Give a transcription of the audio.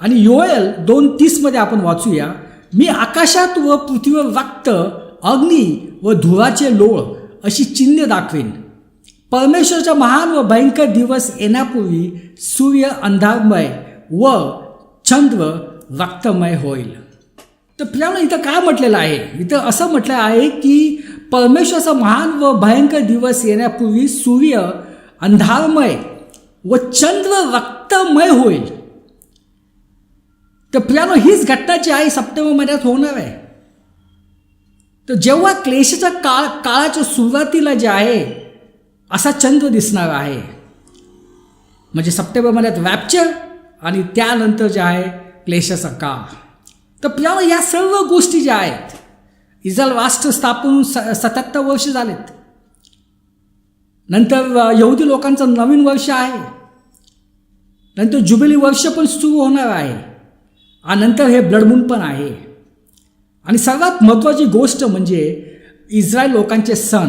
आणि योएल दोन तीसमध्ये आपण वाचूया. मी आकाशात व पृथ्वीवर रक्त अग्नी व धुराचे लोळ अशी चिन्ह दाखवेन. परमेश्वरचा महान व भयंकर दिवस येण्यापूर्वी सूर्य अंधारमय व चंद्र रक्तमय होईल. तर प्रियानं इथं काय म्हटलेलं आहे? इथं असं म्हटलं आहे की परमेश्वराचा महान व भयंकर दिवस येण्यापूर्वी सूर्य अंधारमय व चंद्र रक्तमय होईल. तर प्रियानो हीच घटना जी आहे सप्टेंबर महिन्यात होणार आहे. तर जेव्हा क्लेशाच्या काळ काळाच्या सुरुवातीला जे आहे असा चंद्र दिसणार आहे. म्हणजे सप्टेंबर महिन्यात वॅप्चर आणि त्यानंतर जे आहे क्लेशाचा काळ. तर प्रियानो या सर्व गोष्टी ज्या आहेत इस्रायल राष्ट्र स्थापन स सत्याहत्तर वर्ष झालेत. नंतर यहुदी लोकांचं नवीन वर्ष आहे. नंतर जुबिली वर्ष पण सुरू होणार आहे. नंतर हे ब्लडमून पण आहे. आणि सर्वात महत्त्वाची गोष्ट म्हणजे इस्रायल लोकांचे सण.